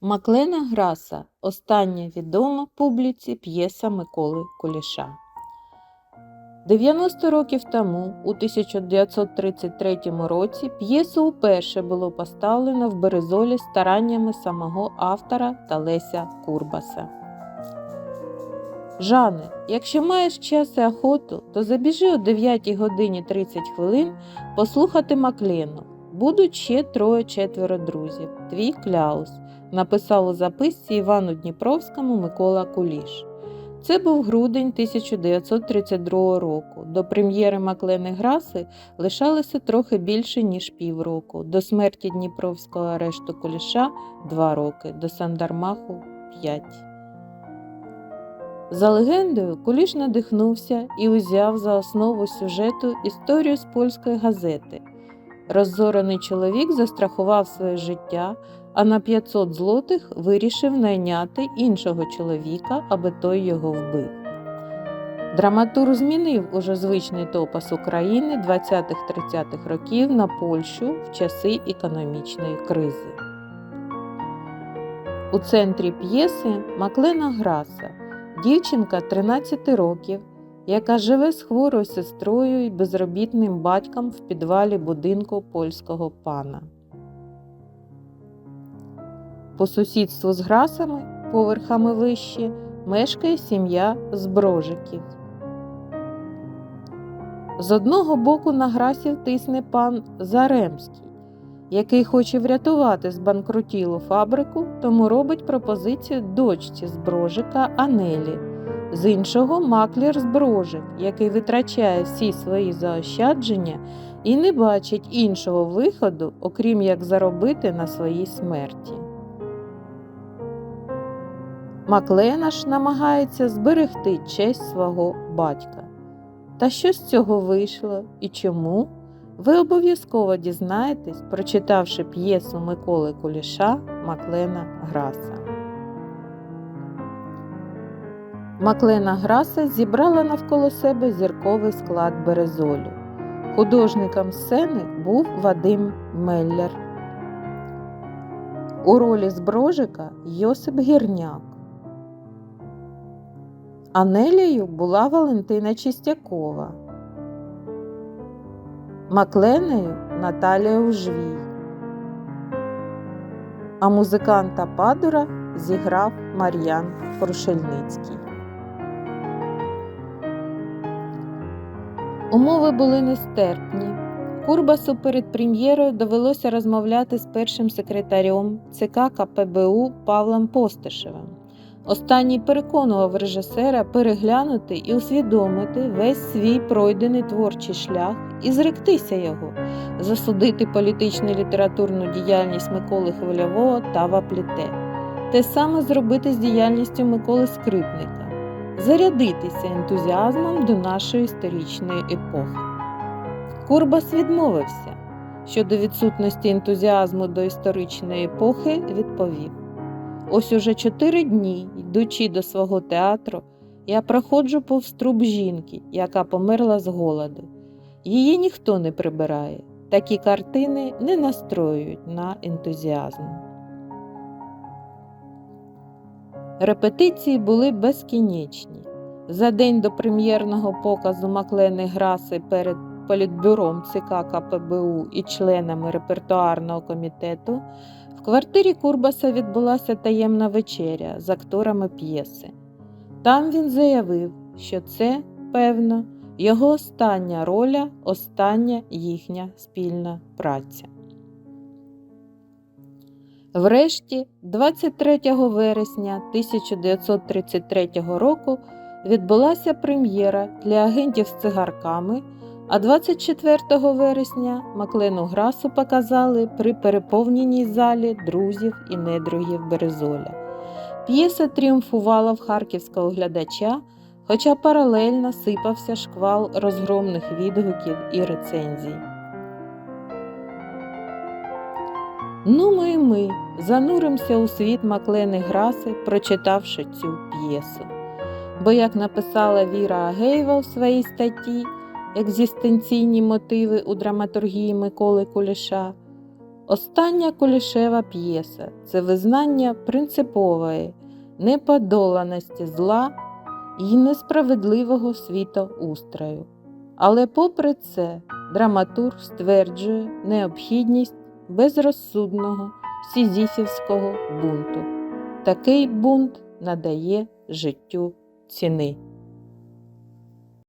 Маклена Граса остання відома публіці п'єса Миколи Куліша. 90 років тому, у 1933 році, п'єсу уперше було поставлено в Березолі стараннями самого автора та Леся Курбаса. Жане, якщо маєш час і охоту, то забіжи о 9 годині 30 хвилин послухати Маклену. Будуть ще троє-четверо друзів. Твій Кляус написав у записці Івану Дніпровському Микола Куліш. Це був грудень 1932 року. До прем'єри Маклени Граси лишалося трохи більше, ніж півроку. До смерті Дніпровського арешту Куліша два роки, до Сандармаху п'ять. За легендою, Куліш надихнувся і узяв за основу сюжету історію з польської газети. Роззорений чоловік застрахував своє життя, а на 500 злотих вирішив найняти іншого чоловіка, аби той його вбив. Драматург змінив уже звичний топас України 20-30-х років на Польщу в часи економічної кризи. У центрі п'єси Маклена Граса, дівчинка 13 років, яка живе з хворою сестрою і безробітним батьком в підвалі будинку польського пана. По сусідству з грасами, поверхами вище, мешкає сім'я зброжиків. З одного боку на грасів тисне пан Заремський, який хоче врятувати збанкрутілу фабрику, тому робить пропозицію дочці зброжика Анелі. З іншого маклер зброжик, який витрачає всі свої заощадження і не бачить іншого виходу, окрім як заробити на своїй смерті. Маклена ж намагається зберегти честь свого батька. Та що з цього вийшло і чому? Ви обов'язково дізнаєтесь, прочитавши п'єсу Миколи Куліша Маклена Граса. Маклена Граса зібрала навколо себе зірковий склад Березолю. Художником сцени був Вадим Меллер. У ролі зброжика Йосип Гірняк. Анелією була Валентина Чистякова. Макленею Наталія Ужвій. А музиканта Падура зіграв Мар'ян Крушельницький. Умови були нестерпні. Курбасу перед прем'єрою довелося розмовляти з першим секретарем ЦК КПБУ Павлом Постишевим. Останній переконував режисера переглянути і усвідомити весь свій пройдений творчий шлях і зректися його, засудити політичну і літературну діяльність Миколи Хвильового та Вапліте, те саме зробити з діяльністю Миколи Скрипника, зарядитися ентузіазмом до нашої історичної епохи. Курбас відмовився щодо відсутності ентузіазму до історичної епохи, відповів. Ось уже чотири дні, йдучи до свого театру, я проходжу повз труп жінки, яка померла з голоду. Її ніхто не прибирає. Такі картини не настроюють на ентузіазм. Репетиції були безкінечні. За день до прем'єрного показу Маклени Граси перед політбюром ЦК КПБУ і членами репертуарного комітету в квартирі Курбаса відбулася таємна вечеря з акторами п'єси. Там він заявив, що це, певно, його остання роля, остання їхня спільна праця. Врешті, 23 вересня 1933 року відбулася прем'єра для агентів з цигарками. А 24 вересня Маклену Грасу показали при переповненій залі друзів і недругів Березоля. П'єса тріумфувала в харківського глядача, хоча паралельно сипався шквал розгромних відгуків і рецензій. Ну ми і ми зануримося у світ Маклени Граси, прочитавши цю п'єсу. Бо, як написала Віра Агеєва в своїй статті, екзистенційні мотиви у драматургії Миколи Куліша, Остання Кулішева п'єса це визнання принципової неподоланості зла і несправедливого світоустрою. Але попри це, драматург стверджує необхідність безрозсудного сізіфівського бунту. Такий бунт надає життю ціни.